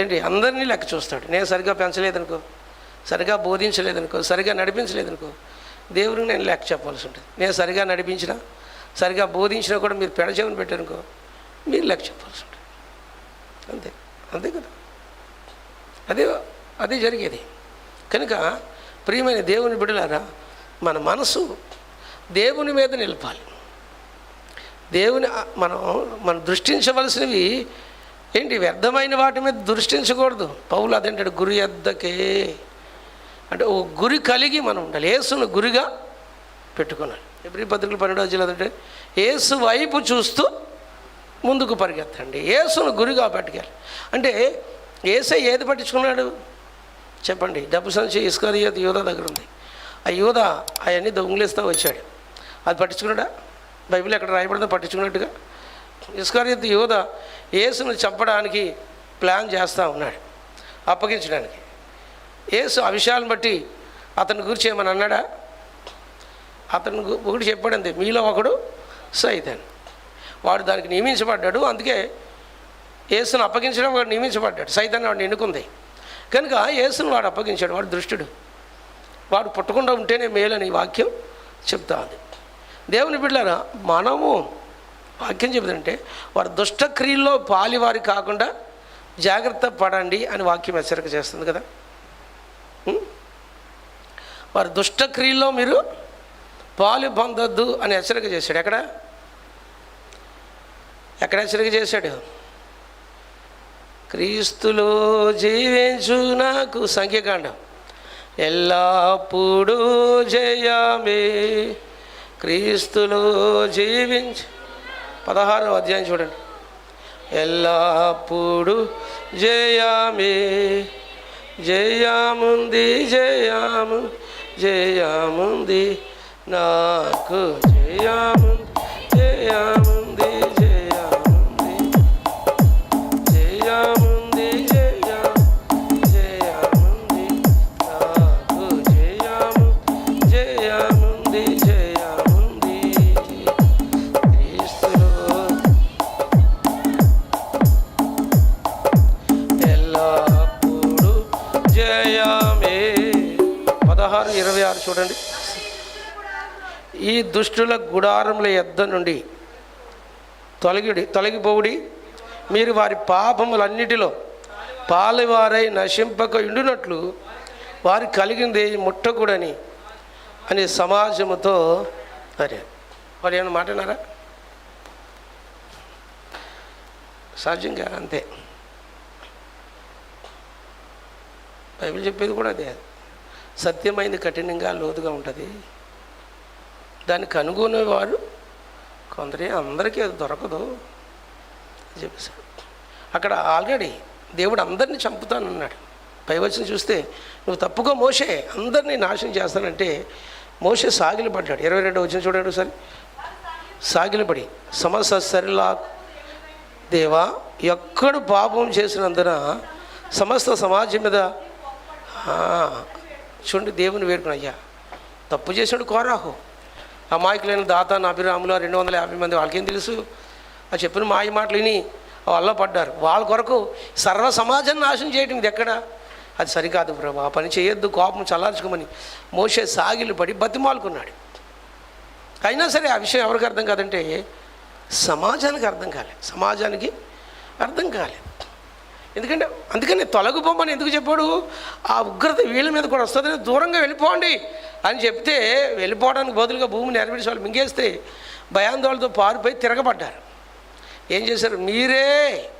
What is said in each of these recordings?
ఏంటి అందరినీ లెక్క చూస్తాడు. నేను సరిగా పెంచలేదనుకో సరిగా బోధించలేదనుకో సరిగా నడిపించలేదనుకో దేవుడికి నేను లెక్క చెప్పాల్సి ఉంటుంది. నేను సరిగా నడిపించినా సరిగా బోధించినా కూడా మీరు పెడచెవిని పెట్టారనుకో మీరు లెక్క చెప్పాల్సి ఉంటుంది. అంతే అంతే కదా? అదే అదే జరిగేది. కనుక ప్రియమైన దేవుని బిడలారా మన మనసు దేవుని మీద నిలపాలి. దేవుని మనం మనం దృష్టించవలసినవి ఏంటి వ్యర్థమైన వాటి మీద దృష్టించకూడదు. పౌలు అదేంటాడు? గురి ఎద్దకే. అంటే ఓ గురి కలిగి మనం ఉండాలి. యేసును గురిగా పెట్టుకున్నాడు. ఎబ్రి పత్రికలు పన్నెండో అదంటే యేసు వైపు చూస్తూ ముందుకు పరిగెత్తండి. యేసును గురిగా పట్టుకెళ్ళి. అంటే ఏసే ఏది పట్టించుకున్నాడు? చెప్పండి. డబ్బు సంచి ఇస్కరియోత్ యూద దగ్గర ఉంది. ఆ యూద అవన్నీ దొంగిలిస్తూ వచ్చాడు. అది పట్టించుకున్నాడా? బైబిల్ ఎక్కడ రాయబడిందో పట్టించుకున్నట్టుగా? ఇస్కరియోత్ యూద యేసును చంపడానికి ప్లాన్ చేస్తూ ఉన్నాడు అప్పగించడానికి. యేసు ఆ విషయాలను బట్టి అతని గురించి ఏమని అన్నాడా? అతను గు- ఒకటి చెప్పాడంతే మీలో ఒకడు సైతాన్. వాడు దానికి నియమించబడ్డాడు అందుకే యేసును అప్పగించడం వాడు నియమించబడ్డాడు సైతాన్ని వాడిని ఎన్నుకుంది. కనుక యేసును వాడు అప్పగించాడు వాడు దృష్టుడు. వాడు పుట్టకుండా ఉంటేనే మేలని వాక్యం చెప్తా ఉంది దేవుని బిడ్డారా మనము వాక్యం చెబుతుంటే వారు దుష్టక్రియల్లో పాలివారి కాకుండా జాగ్రత్త పడండి అని వాక్యం హెచ్చరిక చేస్తుంది కదా. వారి దుష్టక్రియల్లో మీరు పాలు పొందొద్దు అని హెచ్చరిక చేశాడు. ఎక్కడ? ఎక్కడ హెచ్చరిక చేశాడు? క్రీస్తులో జీవించు నాకు సంఖ్యకాండం. ఎల్లప్పుడూ జయమే. క్రీస్తులో జీవించు పదహారవ అధ్యాయం చూడండి. ఎల్లప్పుడు జయామే జయముంది జయము జయముంది నాకు జయాము జయాము. పదహారు ఇరవై ఆరు చూడండి. ఈ దుష్టుల గుడారముల యొద్ద నుండి తొలగిడి తొలగిపోవుడి. మీరు వారి పాపములన్నిటిలో పాలువారై నశింపక ఉండునట్లు వారి కలిగింది ముట్టకూడని అనే సమాజముతో అరే వారు ఏమైనా మాట్లాడారా సహజంగా అంతే. బైబిల్ చెప్పేది కూడా అదే. సత్యమైంది కఠినంగా లోతుగా ఉంటుంది. దానికి కనుగొనేవారు కొందరే అందరికీ అది దొరకదు అని చెప్పేశాడు అక్కడ ఆల్రెడీ దేవుడు అందరినీ చంపుతానన్నాడు. పైవచనం చూస్తే నువ్వు తప్పుకో మోసే అందరినీ నాశనం చేస్తానంటే మోసే సాగిలి పడ్డాడు. ఇరవై రెండు వచ్చిన చూడండి ఒకసారి. సాగిలపడి సమస్త సరిలా దేవా ఎక్కడు పాపం చేసినందున సమస్త సమాజం మీద చూడండి దేవుని వేడుకుని అయ్యా. తప్పు చేసాడు కోరాహు. అమాయకులైన దాత అభిరాములు రెండు వందల యాభై మంది వాళ్ళకేం తెలుసు? ఆ చెప్పిన మాయ మాటలు విని వాళ్ళ పడ్డారు. వాళ్ళ కొరకు సర్వ సమాజాన్ని నాశనం చేయటం ఇది ఎక్కడ? అది సరికాదు ప్రభు. ఆ పని చేయొద్దు కోపం చల్లార్చుకోమని మోసే సాగిలు పడి బతిమాలుకున్నాడు. అయినా సరే ఆ విషయం ఎవరికి అర్థం కాదంటే సమాజానికి అర్థం కాలేదు సమాజానికి అర్థం కాలేదు ఎందుకంటే అందుకని తొలగిపోమని ఎందుకు చెప్పాడు? ఆ ఉగ్రత వీళ్ళ మీద కూడా వస్తుందని దూరంగా వెళ్ళిపోండి అని చెప్తే వెళ్ళిపోవడానికి బదులుగా భూమిని నెరవేర్చి వాళ్ళు మింగేస్తే భయాందోళనతో పారిపోయి తిరగబడ్డారు. ఏం చేశారు? మీరే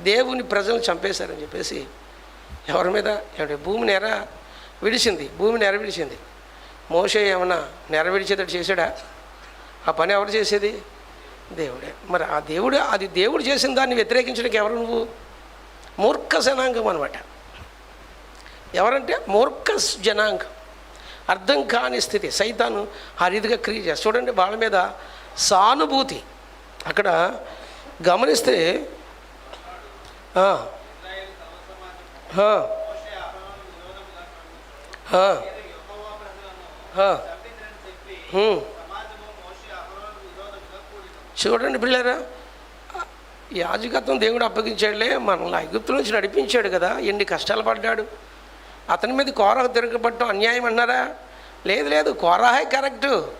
దేవుని ప్రజలు చంపేశారని చెప్పేసి ఎవరి మీద? ఏమంటే భూమి నెర విడిచింది భూమి నెర విడిచింది. మోసే ఏమన్నా నెర విడిచేటట్టు చేశాడా? ఆ పని ఎవరు చేసేది? దేవుడే. మరి ఆ దేవుడు అది దేవుడు చేసిన దాన్ని వ్యతిరేకించడానికి ఎవరు నువ్వు? మూర్ఖ జనాంగం అనమాట ఎవరంటే మూర్ఖ జనాంగం. అర్థం కాని స్థితి. సైతాను ఆ రీతిగా క్రియ చేస్తాడు చూడండి వాళ్ళ మీద సానుభూతి. అక్కడ గమనిస్తే. చూడండి పిల్లరా. యాజకత్వం దేవుడు అప్పగించాడులే. మనల్ని ఐగుప్తు నుంచి నడిపించాడు కదా. ఎన్ని కష్టాలు పడ్డాడు. అతని మీద కోరహ తిరగబట్టడం అన్యాయం అన్నారా? లేదు లేదు. కోరాహే కరెక్టు.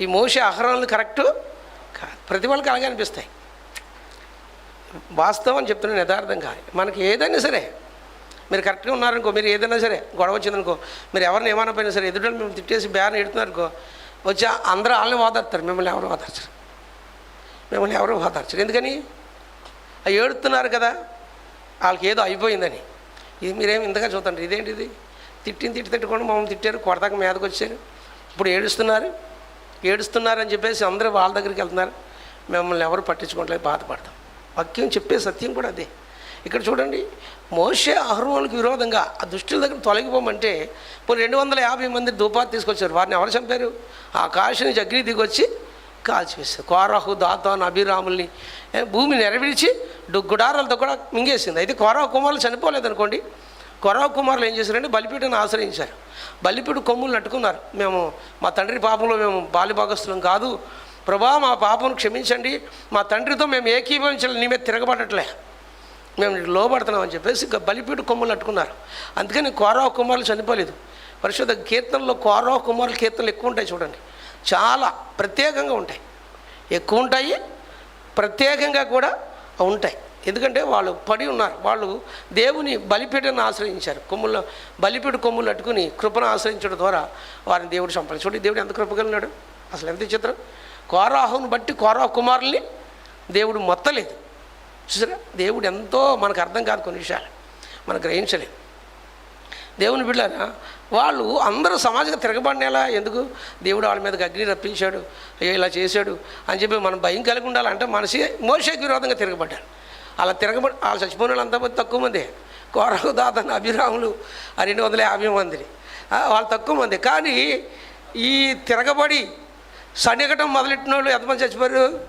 ఈ మోసే అహరణలు కరెక్టు కాదు. ప్రతి వాళ్ళకి అలాగే అనిపిస్తాయి. వాస్తవం అని చెప్తున్నాను యథార్థంగా. మనకి ఏదైనా సరే మీరు కరెక్ట్గా ఉన్నారనుకో మీరు ఏదైనా సరే గొడవ వచ్చిందనుకో మీరు ఎవరిని ఏమనపోయినా సరే ఎదుటి మేము తిట్టేసి బ్యాన్ ఎడుతున్నారనుకో వచ్చి అందరూ వాళ్ళని ఓదార్తారు మిమ్మల్ని ఎవరు ఓదార్చరు. మిమ్మల్ని ఎవరు ఓదార్చరు. ఎందుకని? అవి ఏడుతున్నారు కదా వాళ్ళకి ఏదో అయిపోయిందని. ఇది మీరేం ఇంతగా చూడండి ఇదేంటిది? తిట్టిన తిట్టి తిట్టుకోండి మమ్మల్ని తిట్టారు కొడతాక మీదకి వచ్చారు. ఇప్పుడు ఏడుస్తున్నారు ఏడుస్తున్నారు అని చెప్పేసి అందరూ వాళ్ళ దగ్గరికి వెళ్తున్నారు. మిమ్మల్ని ఎవరు పట్టించుకోవట్లేదు బాధపడతాం. వాక్యం చెప్పే సత్యం కూడా అదే. ఇక్కడ చూడండి మోసే అహరోనులకు విరోధంగా ఆ దుష్టుల దగ్గర తొలగిపోమంటే ఇప్పుడు రెండు వందల యాభై మంది ధూపాలు తీసుకొచ్చారు. వారిని ఎవరు చంపారు? ఆకాశం నుంచి దిగొచ్చి కాల్చివేస్తారు కోరాహు దాతాను అభిరాముల్ని భూమి నెరవేర్చి గుడారాలతో కూడా మింగేసింది. అయితే కోరాహు కుమారులు చనిపోలేదు అనుకోండి కొరవ కుమారులు ఏం చేశారంటే బలిపీఠను ఆశ్రయించారు. బలిపీఠ కొమ్ములు నట్టుకున్నారు. మేము మా తండ్రి పాపంలో మేము బాలిభాగస్తులం కాదు. ప్రభా మా పాపను క్షమించండి. మా తండ్రితో మేము ఏకీభవించాలి నీ మీద తిరగబడట్లే. మేము నీకు లోబడుతున్నాం అని చెప్పేసి ఇక బలిపీఠ కొమ్ములు నట్టుకున్నారు. అందుకని కోరవ కుమారులు చనిపోలేదు. పరిశుద్ధ కీర్తనలో కోరవ కుమారుల కీర్తనలు ఎక్కువ ఉంటాయి చూడండి. చాలా ప్రత్యేకంగా ఉంటాయి. ఎక్కువ ఉంటాయి ప్రత్యేకంగా కూడా ఉంటాయి. ఎందుకంటే వాళ్ళు పడి ఉన్నారు. వాళ్ళు దేవుని బలిపీఠను ఆశ్రయించారు. కొమ్ముల్లో బలిపీఠ కొమ్ములు అట్టుకుని కృపను ఆశ్రయించడం ద్వారా వారిని దేవుడు సంపాదించి చూడండి దేవుడు ఎంత కృపగలిగినాడు అసలు ఎంత చిత్రం కోరాహును బట్టి కోరాహు కుమారుల్ని దేవుడు మొత్తలేదు. చూసారా? దేవుడు ఎంతో మనకు అర్థం కాదు కొన్ని విషయాలు. మనం గ్రహించలేదు. దేవుని బిడ్డారా వాళ్ళు అందరూ సమాజంగా తిరగబడినేలా ఎందుకు? దేవుడు వాళ్ళ మీదకి అగ్ని రప్పించాడు. అయ్యో ఇలా చేశాడు అని చెప్పి మనం భయం కలిగి ఉండాలంటే మనిషి మోషకి విరోధంగా తిరగబడ్డారు అలా తిరగబడి వాళ్ళు చచ్చిపోయిన వాళ్ళు అంతమంది తక్కువ మంది. కోరకు దాతను అభిరాములు ఆ రెండు వందల యాభై మందిని. వాళ్ళు తక్కువ మంది. కానీ ఈ తిరగబడి సనిగటం మొదలెట్టిన వాళ్ళు ఎంతమంది చచ్చిపోయారు?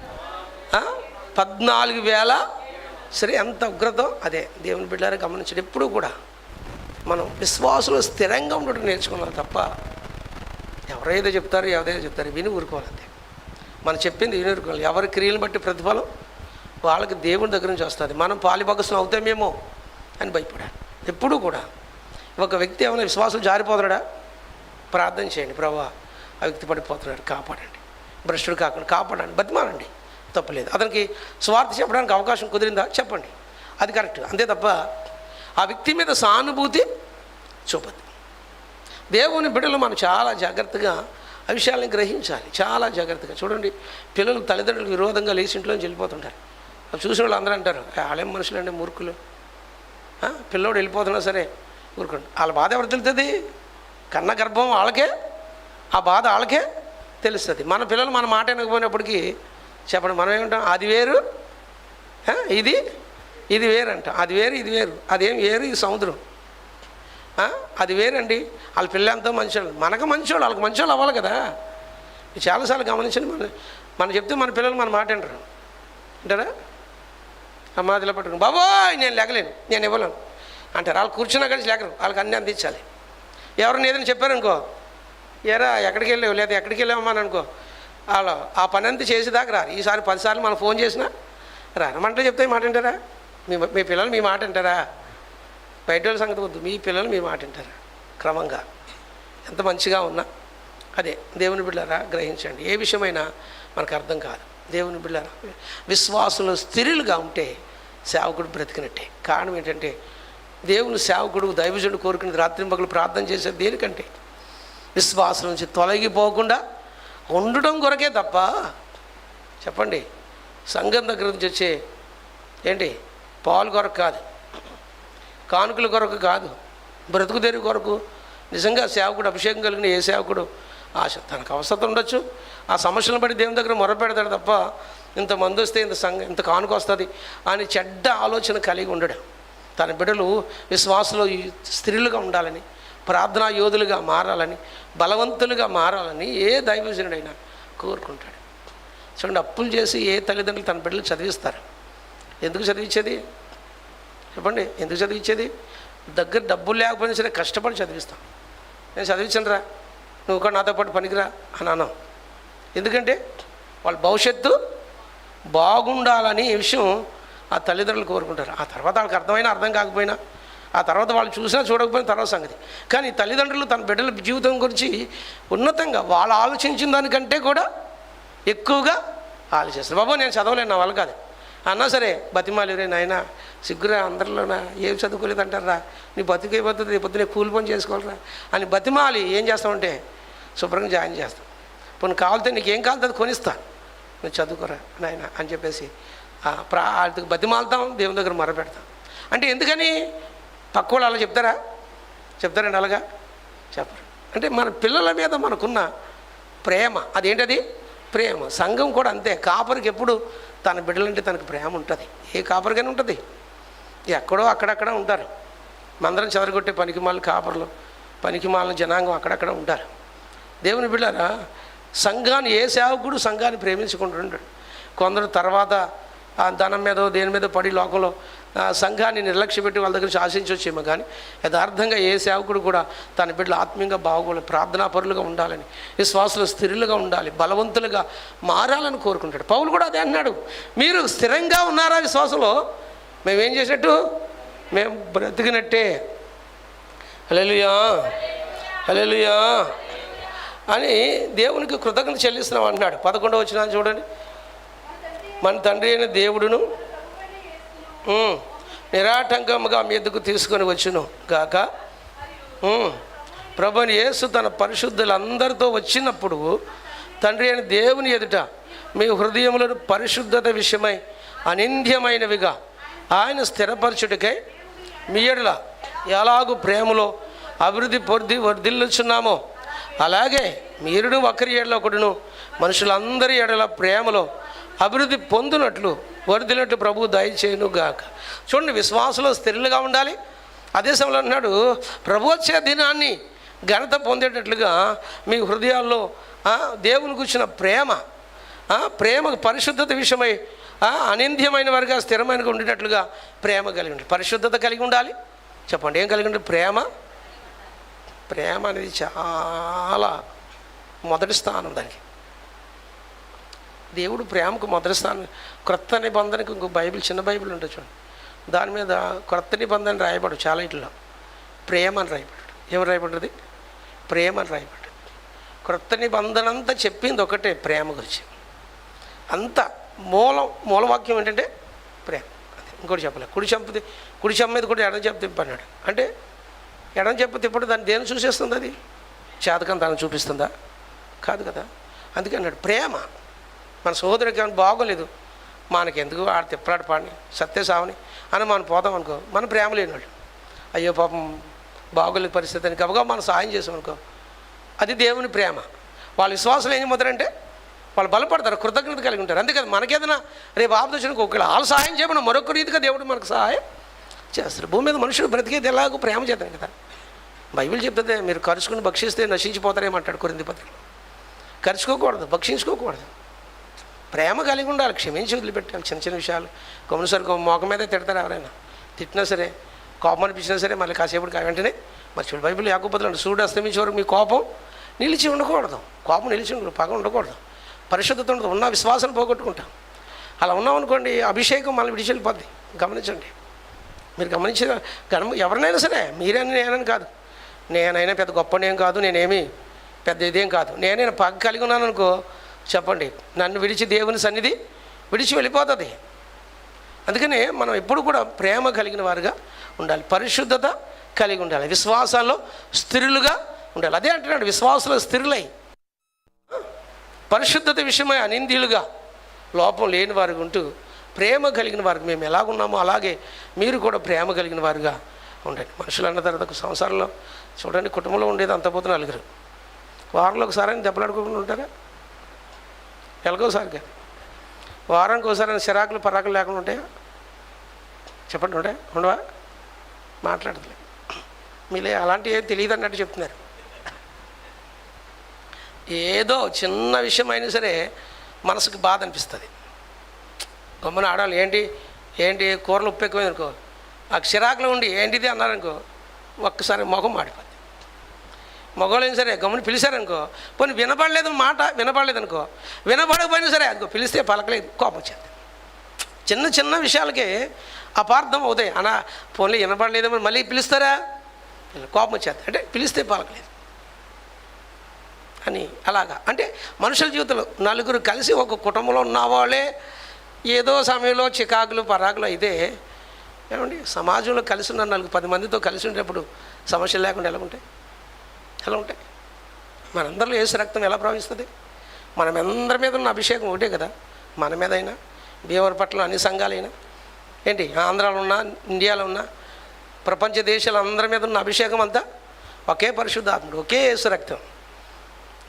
పద్నాలుగు వేల. సరే ఎంత ఉగ్రతం అదే దేవుని బిడ్డారు గమనించడం. ఎప్పుడు కూడా మనం విశ్వాసులు స్థిరంగా ఉండటం నేర్చుకున్నాం తప్ప ఎవరైతే చెప్తారు ఎవరైతే చెప్తారు విని ఊరుకోవాలి మనం చెప్పింది విని ఊరుకోవాలి. ఎవరి క్రియలు బట్టి ప్రతిఫలం వాళ్ళకి దేవుని దగ్గర నుంచి వస్తుంది. మనం పాలిభాగస్వం అవుతామేమో అని భయపడాలి. ఎప్పుడూ కూడా. ఒక వ్యక్తి ఏమైనా విశ్వాసం జారిపోతున్నాడా ప్రార్థన చేయండి. ప్రభా ఆ వ్యక్తి పడిపోతున్నాడు. కాపాడండి. భ్రష్టుడు కాకుండా కాపాడండి. బతిమాలండి. తప్పలేదు. అతనికి స్వార్థ చెప్పడానికి అవకాశం కుదిరిందా? చెప్పండి. అది కరెక్ట్. అంతే తప్ప ఆ వ్యక్తి మీద సానుభూతి చూపద్దు. దేవుని బిడ్డలు మనం చాలా జాగ్రత్తగా ఆ విషయాలను గ్రహించాలి. చాలా జాగ్రత్తగా. చూడండి పిల్లలు తల్లిదండ్రులకు విరోధంగా లేచి వెళ్ళిపోతుంటారు. అవి చూసిన వాళ్ళు అందరూ అంటారు వాళ్ళేం మనుషులండి మూర్ఖులు? పిల్లోడు వెళ్ళిపోతున్నా సరే ఊరుకోండి. వాళ్ళ బాధ ఎవరు తెలుస్తుంది? కన్న గర్భం వాళ్ళకే ఆ బాధ వాళ్ళకే తెలుస్తుంది. మన పిల్లలు మన మాట వినకపోయినప్పటికీ చెప్పండి మనం ఏమంటాం? అది వేరు? ఇది ఇది వేరు అంట అది వేరు ఇది వేరు. అదేం వేరు ఇది సముద్రం. అది వేరండి. వాళ్ళ పిల్ల ఎంతో మంచోళ్ళు. మనకు మంచోళ్ళు వాళ్ళకి మంచోళ్ళు అవ్వాలి కదా. చాలాసార్లు గమనించండి మన మనం చెప్తే మన పిల్లలు మన మాట అంటారు అంటారా అమ్మాదిలో పట్టుకుని బాబోయ్ నేను లేకలేను. నేను ఇవ్వలేను. అంటారు. వాళ్ళు కూర్చున్నా కలిసి లేకరు. వాళ్ళకి అన్నీ అందించాలి. ఎవరిని ఏదైనా చెప్పారనుకో ఏరా ఎక్కడికి వెళ్ళావు? లేదా ఎక్కడికి వెళ్ళామని అనుకో వాళ్ళు ఆ పని అంతా చేసేదాకా రారు. ఈసారి పదిసార్లు మనం ఫోన్ చేసినా రానమంటే చెప్తే మాట అంటారా మీ మీ పిల్లలు మీ మాట వింటారా? బయట వాళ్ళ సంగతి వద్దు. మీ పిల్లలు మీ మాట వింటారా? క్రమంగా. ఎంత మంచిగా ఉన్నా అదే. దేవుని బిళ్ళారా గ్రహించండి. ఏ విషయమైనా మనకు అర్థం కాదు. దేవుని బిళ్ళారా విశ్వాసంలో స్థిరులుగా ఉంటే సేవకుడు బ్రతికినట్టే. కారణం ఏంటంటే దేవుని సేవకుడు దైవజుడు కోరుకుని రాత్రి పగలు ప్రార్థన చేసేది దేనికంటే? విశ్వాసం నుంచి తొలగిపోకుండా ఉండటం కొరకే తప్ప. చెప్పండి. సంఘం దగ్గర నుంచి వచ్చే ఏంటి? పాలు కొరకు కాదు. కానుకల కొరకు కాదు. బ్రతుకు తెరి కొరకు. నిజంగా సేవకుడు అభిషేకం కలిగిన ఏ సేవకుడు? ఆశ. తనకు అవసరం ఉండొచ్చు. ఆ సమస్యలను బట్టి దేవుని దగ్గర మొరపెడతాడు తప్ప ఇంత మందు వస్తే ఇంత సంఘ ఇంత కానుక వస్తుంది అని చెడ్డ ఆలోచన కలిగి ఉండడం. తన బిడ్డలు విశ్వాసంలో స్త్రీలుగా ఉండాలని ప్రార్థనా యోధులుగా మారాలని బలవంతులుగా మారాలని ఏ దైవజనుడైనా కోరుకుంటాడు. చూడండి అప్పులు చేసి ఏ తల్లిదండ్రులు తన బిడ్డలు చదివిస్తారు? ఎందుకు చదివించేది? చెప్పండి ఎందుకు చదివించేది? దగ్గర డబ్బులు లేకపోయినా సరే కష్టపడి చదివిస్తాం. నేను చదివించను రా నువ్వు కూడా నాతో పాటు పనికిరా అని అన్నాం ఎందుకంటే వాళ్ళ భవిష్యత్తు బాగుండాలని ఈ విషయం ఆ తల్లిదండ్రులు కోరుకుంటారు. ఆ తర్వాత వాళ్ళకి అర్థమైనా అర్థం కాకపోయినా ఆ తర్వాత వాళ్ళు చూసినా చూడకపోయినా తర్వాత సంగతి. కానీ తల్లిదండ్రులు తన బిడ్డల జీవితం గురించి ఉన్నతంగా వాళ్ళు ఆలోచించిన దానికంటే కూడా ఎక్కువగా ఆలోచిస్తారు. బాబు నేను చదవలేను నా వాళ్ళు కాదు. అన్నా సరే బతిమాలిరే నాయన. సిగ్గురా అందరిలోనా? ఏం చదువుకోలేదు అంటారా నీ బతుకే బతుకు పొద్దునే కూలి పని చేసుకోవాలరా. అని బతిమాలి ఏం చేస్తామంటే శుభ్రంగా జాయిన్ చేస్తాం. పోనీ కావాలితే నీకు ఏం అది కొనిస్తా. నువ్వు చదువుకోరా నాయన అని చెప్పేసి ప్రా వాటికి బతిమాలుతాం దేవుని దగ్గర మొరపెడతాం అంటే ఎందుకని? పక్క వాళ్ళు అలా చెప్తారా? చెప్తారండి అలాగా? చెప్పరు. అంటే మన పిల్లల మీద మనకున్న ప్రేమ అదేంటది? ప్రేమ. సంఘం కూడా అంతే. కాపరికి ఎప్పుడు తన బిడ్డలంటే తనకు ప్రేమ ఉంటుంది. ఏ కాపరికైనా ఉంటుంది. ఎక్కడో అక్కడక్కడ ఉంటారు. మందరం చెదరగొట్టే పనికిమాల కాపర్లు పనికిమాలిన జనాంగం అక్కడక్కడ ఉంటారు. దేవుని బిడ్డారా సంఘాన్ని ఏ సేవకుడు సంఘాన్ని ప్రేమించుకుంటుంటాడు? కొందరు తర్వాత ఆ ధనం మీదో దేని మీద పడి లోకంలో సంఘాన్ని నిర్లక్ష్యపెట్టి వాళ్ళ దగ్గర నుంచి ఆశించవచ్చేమో కానీ యథార్థంగా ఏ సేవకుడు కూడా తన బిడ్డలు ఆత్మీయంగా బాగోవాలి ప్రార్థనాపరులుగా ఉండాలని విశ్వాసులు స్థిరులుగా ఉండాలి బలవంతులుగా మారాలని కోరుకుంటాడు. పౌలు కూడా అదే అన్నాడు. మీరు స్థిరంగా ఉన్నారా విశ్వాసంలో? మేమేం చేసినట్టు? మేము బ్రతికినట్టే. హలెలుయా హలెలుయా అని దేవునికి కృతజ్ఞత చెల్లిస్తున్నాం అంటున్నాడు. పదకొండవ వచ్చిన చూడండి. మన తండ్రి అయిన దేవుడును నిరాటంకముగా మీదకు తీసుకొని వచ్చును? గాక? ప్రభుని యేసు తన పరిశుద్ధులందరితో వచ్చినప్పుడు తండ్రి అయిన దేవుని ఎదుట మీ హృదయములను పరిశుద్ధత విషయమై అనింద్యమైనవిగా ఆయన స్థిరపరచుడికై మీ ఎడల ఎలాగూ ప్రేమలో అభివృద్ధి పొంది వర్ధిల్లుచున్నామో అలాగే మీరును ఒకరి ఏడలో ఒకడును మనుషులందరి ఎడల ప్రేమలో అభివృద్ధి పొందినట్లు వర్ధినట్లు ప్రభు దయచేయును గాక. చూడండి విశ్వాసంలో స్థిరులుగా ఉండాలి. అదే సమయంలో అన్నాడు ప్రభు వచ్చే దినాన్ని ఘనత పొందేటట్లుగా మీ హృదయాల్లో దేవుని కూర్చున్న ప్రేమ ప్రేమకు ప్రేమ పరిశుద్ధత విషయమై అనింద్యమైన వారిగా స్థిరమైన ఉండేటట్లుగా ప్రేమ కలిగి ఉండాలి. పరిశుద్ధత కలిగి ఉండాలి. చెప్పండి ఏం కలిగి ఉండాలి? ప్రేమ. ప్రేమ అనేది చాలా మొదటి స్థానం దానికి. దేవుడు ప్రేమకు మొదటి స్థానం క్రొత్త నిబంధనకు ఇంకో బైబిల్ చిన్న బైబిల్ ఉంటుంది చూడండి దాని మీద క్రొత్త నిబంధన రాయబడు చాలా ఇట్లో. ప్రేమ అని రాయబడ్డాడు ఏమి రాయబడ్డది? ప్రేమ అని రాయబడ్డాడు క్రొత్త నిబంధన అంతా చెప్పింది ఒకటే ప్రేమ గురించి. అంత మూలం మూలవాక్యం ఏంటంటే ప్రేమ. అదే ఇంకోటి చెప్పలే. కుడి చంపితే కుడి చెంప మీద కూడా ఎడం చెప్ప తిప్పన్నాడు అంటే ఎడం చెప్ప తిప్పడం దాన్ని దేని చూసేస్తుంది అది? చేతకం దాన్ని చూపిస్తుందా? కాదు కదా. అందుకే అన్నాడు ప్రేమ. మన సోదరికి ఏమైనా బాగోలేదు. మనకెందుకు ఆడ తిప్పలాట పాడిని సత్య సావని అని మనం పోతాం అనుకో. మన ప్రేమ లేనివాళ్ళు. అయ్యో పాపం బాగోలేదు పరిస్థితి అని గబగా మనం సాయం చేసాం అనుకో. అది దేవుని ప్రేమ. వాళ్ళ విశ్వాసం ఏం మొదలంటే వాళ్ళు బలపడతారు కృతజ్ఞత కలిగి ఉంటారు. అందుకని మనకేదైనా రేపు ఆపదొచ్చినకు ఒకవేళ వాళ్ళు సహాయం చేయమని మరొక రీతిగా దేవుడు మనకు సహాయం చేస్తారు. భూమి మీద మనుషులు బ్రతికేది ఎలాగో ప్రేమ చేద్దాం కదా. బైబిల్ చెప్తుంది మీరు ఖర్చుకుని భక్షిస్తే నశించిపోతారేమంటాడు కొరింది పత్రికలో ఖర్చుకోకూడదు భక్షించుకోకూడదు. ప్రేమ కలిగి ఉండాలి క్షమించి వదిలిపెట్టాలి చిన్న చిన్న విషయాలు. కొమ్మసారి మోక మీదే తిడతారు ఎవరైనా. తిట్టినా సరే కోపం అనిపించినా సరే మళ్ళీ కాసేపటికి ఆ వెంటనే మరి చూడు బైబిల్ యాకోపతులు సూర్యుడు అస్తమించే వరకు మీ కోపం నిలిచి ఉండకూడదు. కోపం నిలిచి ఉండదు పగ ఉండకూడదు. పరిశుద్ధత ఉండదు ఉన్న విశ్వాసం పోగొట్టుకుంటాం. అలా ఉన్నామనుకోండి అభిషేకం మళ్ళీ విడిచి వెళ్ళిపోద్ది గమనించండి. మీరు గమనించిన గమ ఎవరినైనా సరే మీరని నేనని కాదు. నేనైనా పెద్ద గొప్పనేం కాదు నేనేమి పెద్ద ఇదేం కాదు. నేనైనా పగ కలిగి ఉన్నాను అనుకో చెప్పండి. నన్ను విడిచి దేవుని సన్నిధి విడిచి వెళ్ళిపోతుంది. అందుకనే మనం ఎప్పుడు కూడా ప్రేమ కలిగిన వారుగా ఉండాలి. పరిశుద్ధత కలిగి ఉండాలి. విశ్వాసాల్లో స్థిరులుగా ఉండాలి. అదే అంటున్నాడు విశ్వాసంలో స్థిరులై. పరిశుద్ధత విషయమై అనిందీలుగా లోపం లేని వారికి ఉంటూ ప్రేమ కలిగిన వారికి మేము ఎలాగున్నామో అలాగే మీరు కూడా ప్రేమ కలిగిన వారుగా ఉండండి. మనుషులు అన్న తర్వాత ఒక సంసారంలో చూడండి కుటుంబంలో ఉండేది అంత నలుగురు. వారంలో ఒకసారి దెబ్బలాడుకోకుండా ఉంటారా? ఎలాగోసారిగా. వారానికి ఒకసారి సిరాకులు పరాకులు లేకుండా ఉంటాయా చెప్పండి ఉంటాయా ఉండవా? మాట్లాడదులే. మీలే అలాంటివి ఏం తెలియదు అన్నట్టు చెప్తున్నారు. ఏదో చిన్న విషయం అయినా సరే మనసుకు బాధ అనిపిస్తుంది. గమ్మున ఆడాలి ఏంటి ఏంటి కూరలు ఉప్పు ఎక్కువైంది అనుకో ఆ చిరాకులో ఉండి ఏంటిది అన్నారనుకో ఒక్కసారి మొహం ఆడిపోయింది మగవాళ్ళైనా సరే గమని పిలిచారనుకో. పోనీ వినపడలేదు మాట వినపడలేదు అనుకో వినపడకపోయినా సరే అనుకో పిలిస్తే పలకలేదు కోపం వచ్చేది. చిన్న చిన్న విషయాలకే అపార్థం అవుతాయి. అనా ఫోన్లో వినపడలేదేమో మళ్ళీ పిలుస్తారా? కోపం వచ్చేది. అంటే పిలిస్తే పలకలేదు. అని అలాగా. అంటే మనుషుల జీవితంలో నలుగురు కలిసి ఒక కుటుంబంలో ఉన్నవాళ్ళే ఏదో సమయంలో చికాకులు పరాకులు అయితే ఏమండి సమాజంలో కలిసి ఉన్న నలుగురు పది మందితో కలిసి ఉండేటప్పుడు సమస్యలు లేకుండా ఎలా ఉంటాయి? ఎలా ఉంటాయి? మనందరిలో ఏసు రక్తం ఎలా ప్రవహిస్తుంది? మనం అందరి మీద ఉన్న అభిషేకం ఒకటే కదా? మన మీద అయినా అన్ని సంఘాలైనా? ఏంటి? ఆంధ్రాలో ఉన్నా ఇండియాలో ఉన్నా ప్రపంచ దేశాల అందరి మీద ఉన్న అభిషేకం అంతా ఒకే పరిశుద్ధాత్ముడు ఒకే యేసు రక్తం.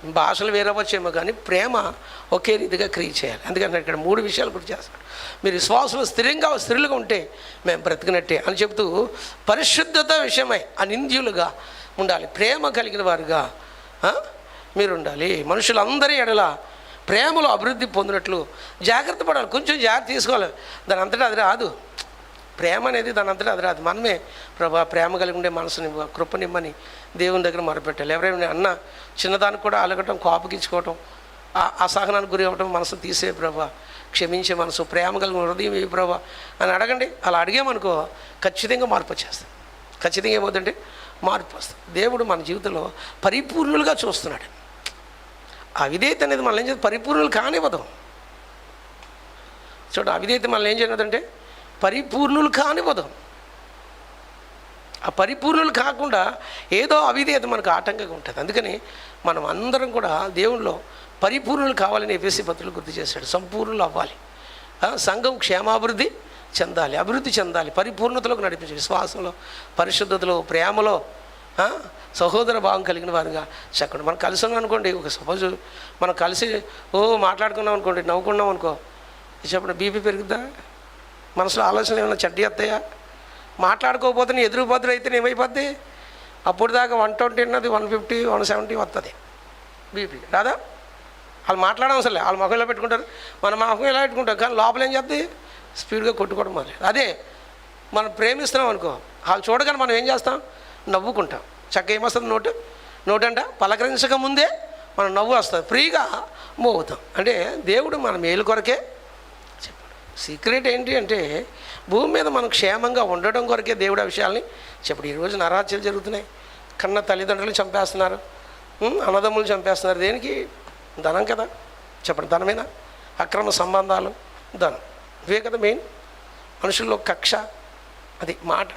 భాషలు వేరవచ్చేమో కానీ ప్రేమ ఒకే రీతిగా క్రియ చేయాలి. అందుకని ఇక్కడ మూడు విషయాలు గుర్తు చేస్తాడు మీరు విశ్వాసులు స్థిరంగా స్త్రీలుగా ఉంటే మేము బ్రతికినట్టే అని చెప్తూ పరిశుద్ధత విషయమై అనింద్యులుగా ఉండాలి. ప్రేమ కలిగిన వారుగా మీరు ఉండాలి మనుషులందరి ఎడల ప్రేమలో అభివృద్ధి పొందినట్లు జాగ్రత్త పడాలి. కొంచెం జాగ్రత్త తీసుకోవాలి. దాని అంతటా అది రాదు. ప్రేమ అనేది దాని అంతటా అది రాదు. మనమే ప్రభా ప్రేమ కలిగి ఉండే మనసుని కృపనిమ్మని దేవుని దగ్గర మొరపెట్టాలి. ఎవరైనా అన్న చిన్నదానికి కూడా అలగటం కోపగించుకోవటం ఆ- అసహనానికి గురి అవ్వటం మనసు తీసే ప్రభా క్షమించే మనసు ప్రేమ కలిగిన హృదయం ఏ ప్రభా అని అడగండి. అలా అడిగామనుకో ఖచ్చితంగా మార్పు వచ్చేస్తుంది. ఖచ్చితంగా ఏమవుతుందంటే మార్పు వస్తుంది. దేవుడు మన జీవితంలో పరిపూర్ణులుగా చూస్తున్నాడు. అవిధేయత అనేది మనల్ని ఏం చేస్తుంది? పరిపూర్ణులు కానివ్వదాం. చూడండి అవిధేయత మనల్ని ఏం చేయదంటే పరిపూర్ణులు కానివ్వదాం. ఆ పరిపూర్ణులు కాకుండా ఏదో అవిధేయత మనకు ఆటంకంగా ఉంటుంది. అందుకని మనం అందరం కూడా దేవునిలో పరిపూర్ణులు కావాలని ఎఫ్ఎస్సి పత్రులు గుర్తు చేశాడు. సంపూర్ణులు అవ్వాలి. సంఘం క్షేమాభివృద్ధి చెందాలి అభివృద్ధి చెందాలి పరిపూర్ణతలోకి నడిపించాలి. విశ్వాసంలో పరిశుద్ధతలో ప్రేమలో సహోదర భావం కలిగిన వారుగా చెప్పండి. మనం కలిసి ఉన్నాం అనుకోండి ఒక సపోజ్ మనం కలిసి ఓ మాట్లాడుకున్నాం అనుకోండి నవ్వుకున్నాం అనుకో చెప్పండి బీపీ పెరుగుద్దా? మనసులో ఆలోచన ఏమైనా చెడ్డి వస్తాయా? మాట్లాడుకోకపోతే నీ ఎదురు బదులు అయితే ఏమైపోద్ది? అప్పుడు దాకా వన్ ట్వంటీ ఉన్నది వన్ ఫిఫ్టీ వన్ సెవెంటీ వస్తుంది బీపీ రాదా? వాళ్ళు మాట్లాడడం అసలు వాళ్ళు మొహం ఇలా పెట్టుకుంటారు. మన మొహం ఇలా పెట్టుకుంటారు కానీ లోపల ఏం చేద్ది? స్పీడ్గా కొట్టుకోవడం మొదలు అదే మనం ప్రేమిస్తున్నాం అనుకో వాళ్ళు చూడగానే మనం ఏం చేస్తాం? నవ్వుకుంటాం. చక్క ఏమొస్తుంది నోటు? నోటు అంట పలకరించక ముందే మనం నవ్వు వస్తుంది. ఫ్రీగా మూవ్ అవుతాం అంటే దేవుడు మన మేలు కొరకే చెప్పాడు. సీక్రెట్ ఏంటి అంటే భూమి మీద మనం క్షేమంగా ఉండడం కొరకే దేవుడు ఆ విషయాల్ని చెప్పాడు. ఈరోజు నరాత్యాలు జరుగుతున్నాయి. కన్న తల్లిదండ్రులు చంపేస్తున్నారు. అన్నదమ్ములు చంపేస్తున్నారు. దేనికి? ధనం కదా. చెప్పండి. ధనమేనా? అక్రమ సంబంధాలు ధనం. ఇవే కదా మెయిన్. మనుషుల్లో కక్ష అది మాట.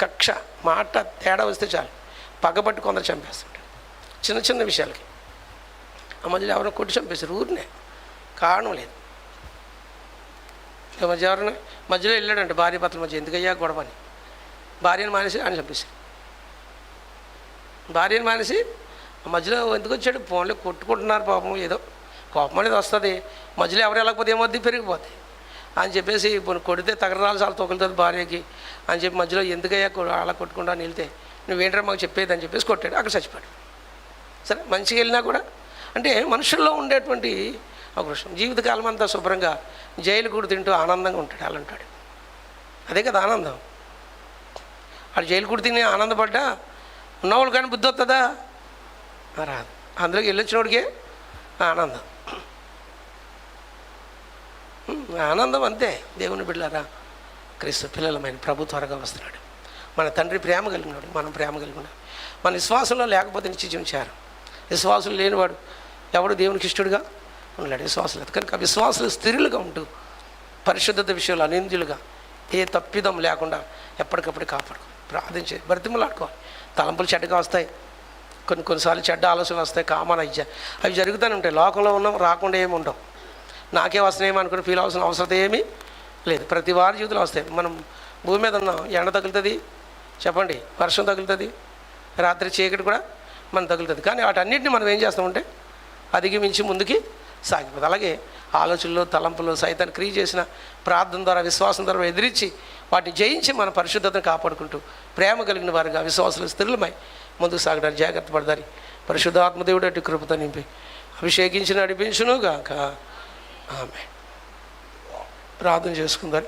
కక్ష మాట తేడా వస్తే చాలు. పగబట్టి కొందరు చంపేస్తుంటారు. చిన్న చిన్న విషయాలకి. ఆ మధ్యలో ఎవరో కొట్టి చంపేశారు. ఊరినే. కారణం లేదు. మధ్య ఎవరైనా? మధ్యలో వెళ్ళాడంటే భార్య భర్తల మధ్య. ఎందుకయ్యా గొడవని భార్యను మానేసి ఆయన చంపేశారు. భార్యను మానేసి మధ్యలో ఎందుకు వచ్చాడు? ఫోన్లో కొట్టుకుంటున్నారు పాపం. ఏదో కోపం అనేది వస్తుంది. మధ్యలో ఎవరు వెళ్ళకపోతే ఏమొద్ది పెరిగిపోద్ది. అని చెప్పేసి ఇప్పుడు కొడితే తగరాలు చాలా తొగులుతుంది భార్యకి అని చెప్పి మధ్యలో ఎందుకయ్యా అలా కొట్టుకుంటా వెళ్తే నువ్వేంటరా మాకు చెప్పేది అని చెప్పేసి కొట్టాడు. అక్కడ చచ్చిపోయాడు. సరే మంచిగా వెళ్ళినా కూడా అంటే మనుషుల్లో ఉండేటువంటి ఒక విషయం జీవితకాలం అంతా శుభ్రంగా జైలు కూడా తింటూ ఆనందంగా ఉంటాడు అలా ఉంటాడు. అదే కదా ఆనందం. వాడు జైలు కూడా తిని ఆనందపడ్డా ఉన్నవాళ్ళు కానీ బుద్ధి వస్తుందా రాదు. అందులోకి వెళ్ళొచ్చినోడికే ఆనందం. ఆనందం అంతే. దేవుని బిడ్డారా క్రీస్తు పిల్లలమైన ప్రభు త్వరగా వస్తున్నాడు. మన తండ్రి ప్రేమ కలిగినాడు మనం ప్రేమ కలిగినాడు మన విశ్వాసంలో లేకపోతే నిశ్చయించారు విశ్వాసం లేనివాడు ఎవడు దేవునికి ఇష్టడుగా ఉన్నాడు విశ్వాసం లేదు. కనుక విశ్వాసులు స్థిరులుగా ఉంటూ పరిశుద్ధత విషయంలో అనిందులుగా ఏ తప్పిదం లేకుండా ఎప్పటికప్పుడు కాపాడుకో ప్రార్థించే బ్రతిమలాడుకోవాలి. తలంపులు చెడ్డగా వస్తాయి. కొన్ని కొన్నిసార్లు చెడ్డ ఆలోచనలు వస్తాయి. కామన్ అయ్యా అవి జరుగుతూనే ఉంటాయి. లోకంలో ఉన్నాం రాకుండా ఏమి ఉండవు. నాకే వస్తున్నాయేమో అనుకుని ఫీల్ అవ్వాల్సిన అవసరం ఏమీ లేదు. ప్రతి వారి జీవితంలో వస్తాయి. మనం భూమి మీద ఉన్నాం. ఎండ తగులుతుంది. చెప్పండి. వర్షం తగులుతుంది. రాత్రి చీకటి కూడా మనం తగులుతుంది. కానీ వాటన్నిటిని మనం ఏం చేస్తామంటే అధిగమించి ముందుకి సాగిపోతుంది అలాగే ఆలోచనలు తలంపులు సైతాన్ని క్రియ చేసిన ప్రార్థన ద్వారా విశ్వాసం ద్వారా ఎదిరించి వాటిని జయించి మన పరిశుద్ధతను కాపాడుకుంటూ ప్రేమ కలిగిన వారుగా విశ్వాసులు స్థిరులమై ముందుకు సాగడానికి జాగ్రత్త పడదారి. పరిశుద్ధాత్మదేవుడు అటు కృపత నింపి అభిషేకించి నడిపించునుగాక. ఆమె ప్రార్థన చేసుకుందాం.